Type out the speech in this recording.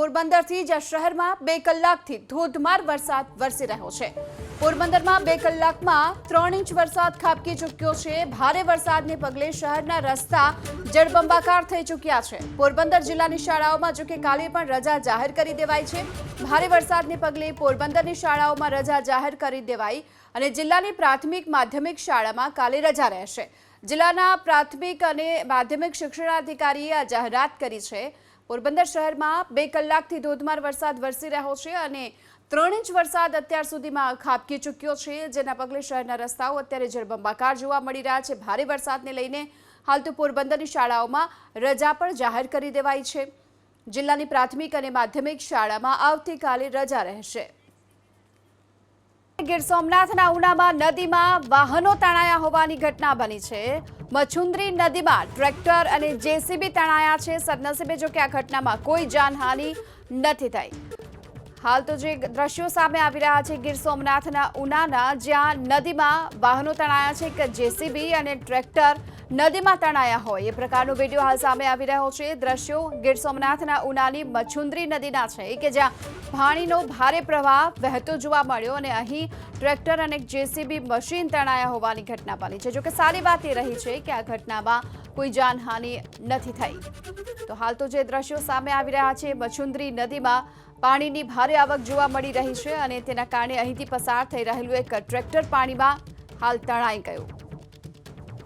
પોરબંદરથી જ શહેરમાં બે કલાકથી ધોધમાર વરસાદ વરસી રહ્યો છે. પોરબંદરમાં બે કલાકમાં ત્રણ ઇંચ વરસાદ ખાબકી ચૂક્યો છે. ભારે વરસાદને પગલે શહેરના રસ્તા જળબંબાકાર થઈ ચૂક્યા છે. પોરબંદર જિલ્લાની શાળાઓમાં, જોકે કાલે પણ રજા જાહેર કરી દેવાઈ છે. ભારે વરસાદને પગલે પોરબંદરની શાળાઓમાં રજા જાહેર કરી દેવાઈ અને જિલ્લાની પ્રાથમિક માધ્યમિક શાળામાં કાલે રજા રહેશે. જિલ્લાના પ્રાથમિક અને માધ્યમિક શિક્ષણાધિકારીએ આ જાહેરાત કરી છે. પોરબંદર શહેરમાં બે કલાકથી ધોધમાર વરસાદ વરસી રહ્યો છે અને ત્રણ ઇંચ વરસાદ અત્યાર સુધીમાં ખાબકી ચૂક્યો છે, જેના પગલે શહેરના રસ્તાઓ અત્યારે જળબંબાકાર જોવા મળી રહ્યા છે. ભારે વરસાદને લઈને હાલ તો પોરબંદરની શાળાઓમાં રજા પણ જાહેર કરી દેવાઈ છે. જિલ્લાની પ્રાથમિક અને માધ્યમિક શાળામાં આવતીકાલે રજા રહેશે. ગીર સોમનાથના ઉનામાં નદીમાં વાહનો તણાયા હોવાની ઘટના બની છે. મછુંદરી નદીમાં ટ્રેક્ટર અને જેસીબી તણાયા છે. સદનસીબે જો કે આ ઘટનામાં કોઈ જાનહાનિ નથી થઈ. હાલ તો જે દ્રશ્યો સામે આવી રહ્યા છે, ગીર સોમનાથના ઉનાના, જ્યાં નદીમાં વાહનો તણાયા છે. કે જેસીબી અને ટ્રેક્ટર નદીમાં તણાયા હોય. એ પ્રકારનો વીડિયો હાલ સામે આવી રહ્યો છે. દ્રશ્યો ગીર સોમનાથના ઉનાની મછુંદરી નદીના છે કે જ્યાં પાણીનો ભારે પ્રવાહ વહેતો જોવા મળ્યો અને અહીં ટ્રેક્ટર અને જેસીબી મશીન તણાયા હોવાની ઘટના બની છે. જોકે સારી વાત એ રહી છે કે આ ઘટનામાં કોઈ જાનહાનિ નથી થઈ. તો હાલ તો જે દ્રશ્યો સામે આવી રહ્યા છે, મછુંદરી નદીમાં પાણીની ભારે આવક જોવા મળી રહી છે અને તેના કારણે અહીંથી પસાર થઈ રહેલું એક ટ્રેક્ટર પાણીમાં હાલ તણાઈ ગયું.